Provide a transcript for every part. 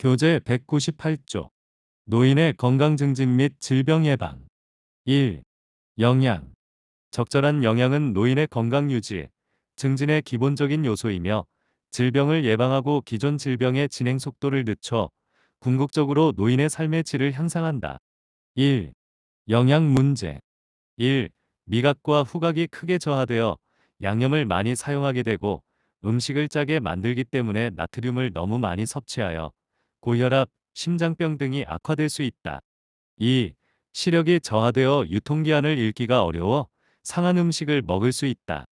교재 198조 노인의 건강 증진 및 질병 예방 1. 영양 적절한 영양은 노인의 건강 유지, 증진의 기본적인 요소이며 질병을 예방하고 기존 질병의 진행 속도를 늦춰 궁극적으로 노인의 삶의 질을 향상한다. 1. 영양 문제 1. 미각과 후각이 크게 저하되어 양념을 많이 사용하게 되고 음식을 짜게 만들기 때문에 나트륨을 너무 많이 섭취하여 고혈압, 심장병 등이 악화될 수 있다. 2. 시력이 저하되어 유통기한을 읽기가 어려워 상한 음식을 먹을 수 있다.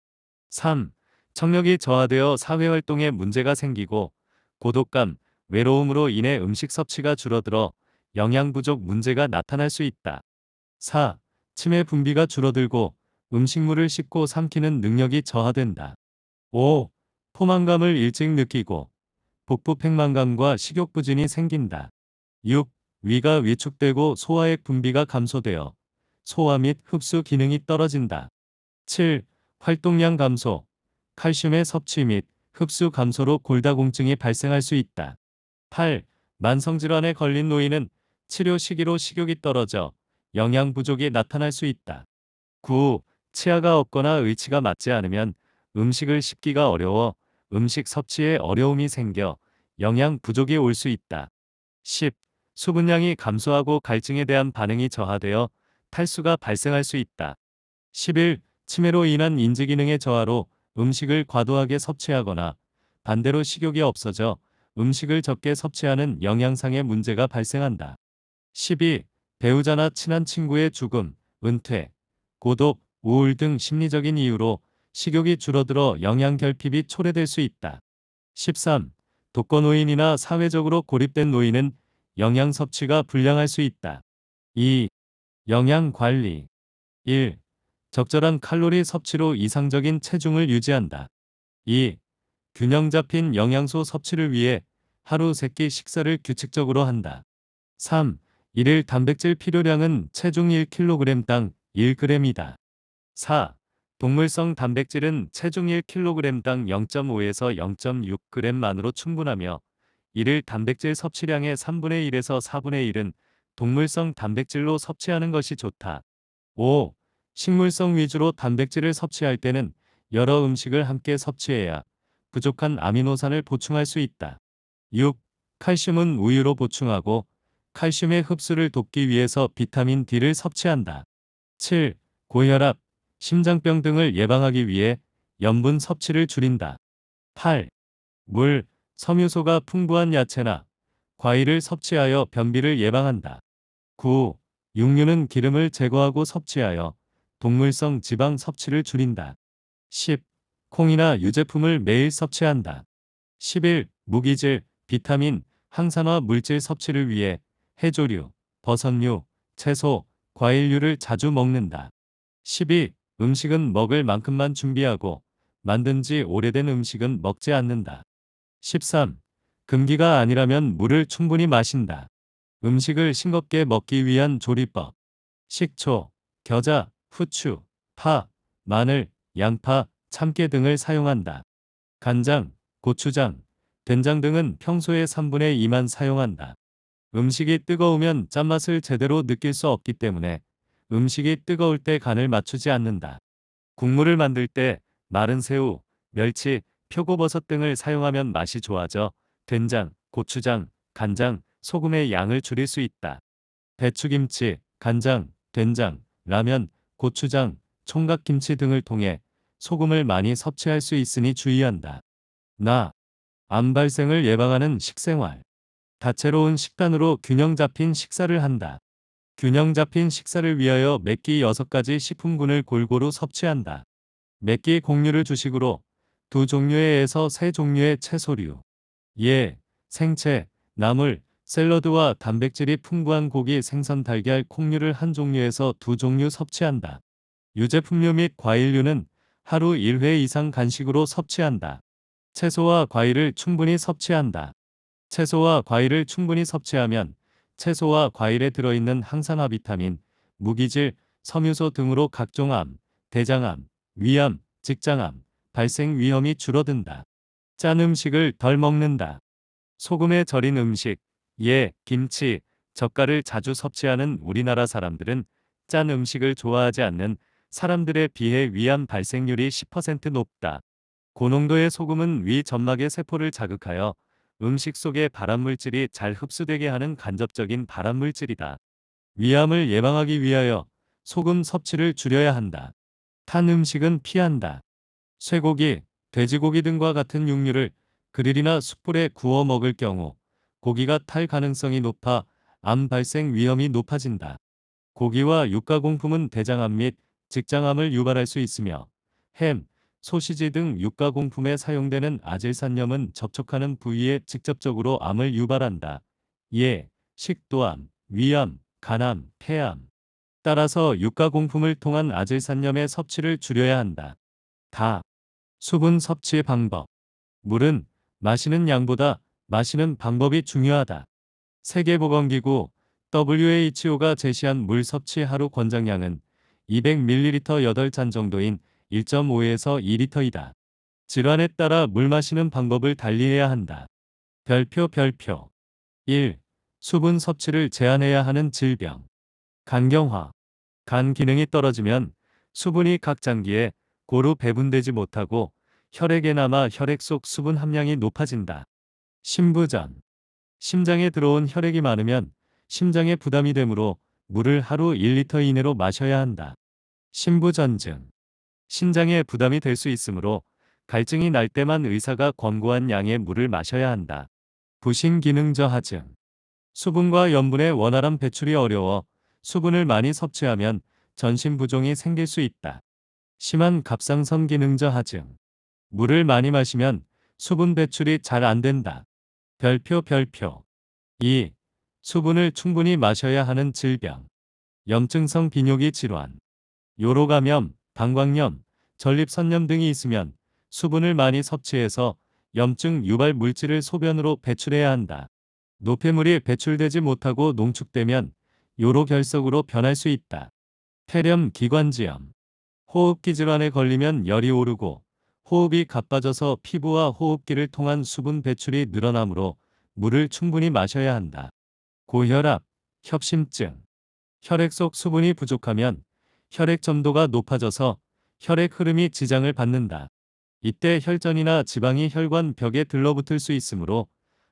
3. 청력이 저하되어 사회활동에 문제가 생기고 고독감, 외로움으로 인해 음식 섭취가 줄어들어 영양 부족 문제가 나타날 수 있다. 4. 치매 분비가 줄어들고 음식물을 씹고 삼키는 능력이 저하된다. 5. 포만감을 일찍 느끼고 복부 팽만감과 식욕 부진이 생긴다. 6. 위가 위축되고 소화액 분비가 감소되어 소화 및 흡수 기능이 떨어진다. 7. 활동량 감소, 칼슘의 섭취 및 흡수 감소로 골다공증이 발생할 수 있다. 8. 만성질환에 걸린 노인은 치료 시기로 식욕이 떨어져 영양 부족이 나타날 수 있다. 9. 치아가 없거나 의치가 맞지 않으면 음식을 씹기가 어려워 음식 섭취에 어려움이 생겨 영양 부족이 올 수 있다. 10. 수분량이 감소하고 갈증에 대한 반응이 저하되어 탈수가 발생할 수 있다. 11. 치매로 인한 인지기능의 저하로 음식을 과도하게 섭취하거나 반대로 식욕이 없어져 음식을 적게 섭취하는 영양상의 문제가 발생한다. 12. 배우자나 친한 친구의 죽음, 은퇴, 고독, 우울 등 심리적인 이유로 식욕이 줄어들어 영양 결핍이 초래될 수 있다. 13. 독거노인이나 사회적으로 고립된 노인은 영양 섭취가 불량할 수 있다. 2. 영양 관리 1. 적절한 칼로리 섭취로 이상적인 체중을 유지한다. 2. 균형 잡힌 영양소 섭취를 위해 하루 3끼 식사를 규칙적으로 한다. 3. 일일 단백질 필요량은 체중 1kg당 1g이다. 4. 동물성 단백질은 체중 1kg당 0.5에서 0.6g만으로 충분하며 일일 단백질 섭취량의 3분의 1에서 4분의 1은 동물성 단백질로 섭취하는 것이 좋다. 5. 식물성 위주로 단백질을 섭취할 때는 여러 음식을 함께 섭취해야 부족한 아미노산을 보충할 수 있다. 6. 칼슘은 우유로 보충하고 칼슘의 흡수를 돕기 위해서 비타민 D를 섭취한다. 7. 고혈압, 심장병 등을 예방하기 위해 염분 섭취를 줄인다. 8. 물, 섬유소가 풍부한 야채나 과일을 섭취하여 변비를 예방한다. 9. 육류는 기름을 제거하고 섭취하여 동물성 지방 섭취를 줄인다. 10. 콩이나 유제품을 매일 섭취한다. 11. 무기질, 비타민, 항산화 물질 섭취를 위해 해조류, 버섯류, 채소, 과일류를 자주 먹는다. 12. 음식은 먹을 만큼만 준비하고 만든 지 오래된 음식은 먹지 않는다. 13. 금기가 아니라면 물을 충분히 마신다. 음식을 싱겁게 먹기 위한 조리법. 식초, 겨자, 후추, 파, 마늘, 양파, 참깨 등을 사용한다. 간장, 고추장, 된장 등은 평소의 3분의 2만 사용한다. 음식이 뜨거우면 짠맛을 제대로 느낄 수 없기 때문에 음식이 뜨거울 때 간을 맞추지 않는다. 국물을 만들 때 마른 새우, 멸치, 표고버섯 등을 사용하면 맛이 좋아져 된장, 고추장, 간장, 소금의 양을 줄일 수 있다. 배추김치, 간장, 된장, 라면, 고추장, 총각김치 등을 통해 소금을 많이 섭취할 수 있으니 주의한다. 나. 암 발생을 예방하는 식생활. 다채로운 식단으로 균형 잡힌 식사를 한다. 균형 잡힌 식사를 위하여 몇끼 6가지 식품군을 골고루 섭취한다. 몇끼 곡류를 주식으로 두 종류에서 세 종류의 채소류, 예, 생채, 나물, 샐러드와 단백질이 풍부한 고기, 생선, 달걀, 콩류를 한 종류에서 두 종류 섭취한다. 유제품류 및 과일류는 하루 1회 이상 간식으로 섭취한다. 채소와 과일을 충분히 섭취한다. 채소와 과일을 충분히 섭취하면 채소와 과일에 들어있는 항산화 비타민, 무기질, 섬유소 등으로 각종 암, 대장암, 위암, 직장암, 발생 위험이 줄어든다. 짠 음식을 덜 먹는다. 소금에 절인 음식, 예, 김치, 젓갈을 자주 섭취하는 우리나라 사람들은 짠 음식을 좋아하지 않는 사람들에 비해 위암 발생률이 10% 높다. 고농도의 소금은 위 점막의 세포를 자극하여 음식 속의 발암물질이 잘 흡수되게 하는 간접적인 발암물질이다. 위암을 예방하기 위하여 소금 섭취를 줄여야 한다. 탄 음식은 피한다. 쇠고기, 돼지고기 등과 같은 육류를 그릴이나 숯불에 구워 먹을 경우 고기가 탈 가능성이 높아 암 발생 위험이 높아진다. 고기와 육가공품은 대장암 및 직장암을 유발할 수 있으며 햄, 소시지 등 육가 공품에 사용되는 아질산염은 접촉하는 부위에 직접적으로 암을 유발한다. 예, 식도암, 위암, 간암, 폐암. 따라서 육가 공품을 통한 아질산염의 섭취를 줄여야 한다. 다. 수분 섭취 방법. 물은 마시는 양보다 마시는 방법이 중요하다. 세계보건기구 WHO가 제시한 물 섭취 하루 권장량은 200ml 8잔 정도인 1.5에서 2리터이다. 질환에 따라 물 마시는 방법을 달리해야 한다. 별표 별표 1. 수분 섭취를 제한해야 하는 질병. 간경화. 간 기능이 떨어지면 수분이 각 장기에 고루 배분되지 못하고 혈액에 남아 혈액 속 수분 함량이 높아진다. 심부전. 심장에 들어온 혈액이 많으면 심장에 부담이 되므로 물을 하루 1리터 이내로 마셔야 한다. 심부전증. 신장에 부담이 될 수 있으므로 갈증이 날 때만 의사가 권고한 양의 물을 마셔야 한다. 부신 기능 저하증. 수분과 염분의 원활한 배출이 어려워 수분을 많이 섭취하면 전신 부종이 생길 수 있다. 심한 갑상선 기능 저하증. 물을 많이 마시면 수분 배출이 잘 안 된다. 별표 별표. 2. 수분을 충분히 마셔야 하는 질병. 염증성 비뇨기 질환. 요로 감염, 방광염, 전립선염 등이 있으면 수분을 많이 섭취해서 염증 유발 물질을 소변으로 배출해야 한다. 노폐물이 배출되지 못하고 농축되면 요로 결석으로 변할 수 있다. 폐렴 기관지염. 호흡기 질환에 걸리면 열이 오르고 호흡이 가빠져서 피부와 호흡기를 통한 수분 배출이 늘어나므로 물을 충분히 마셔야 한다. 고혈압, 협심증. 혈액 속 수분이 부족하면 혈액 점도가 높아져서 혈액 흐름이 지장을 받는다. 이때 혈전이나 지방이 혈관 벽에 들러붙을 수 있으므로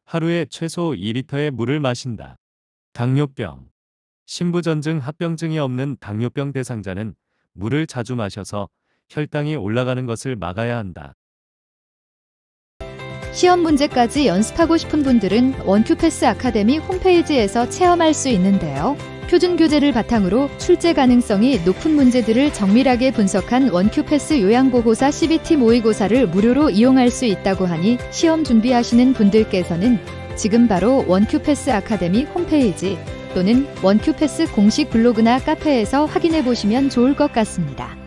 하루에 최소 2리터의 물을 마신다. 당뇨병. 신부전증 합병증이 없는 당뇨병 대상자는 물을 자주 마셔서 혈당이 올라가는 것을 막아야 한다. 시험 문제까지 연습하고 싶은 분들은 원큐패스 아카데미 홈페이지에서 체험할 수 있는데요. 표준 교재를 바탕으로 출제 가능성이 높은 문제들을 정밀하게 분석한 원큐패스 요양보고사 CBT 모의고사를 무료로 이용할 수 있다고 하니 시험 준비하시는 분들께서는 지금 바로 원큐패스 아카데미 홈페이지 또는 원큐패스 공식 블로그나 카페에서 확인해 보시면 좋을 것 같습니다.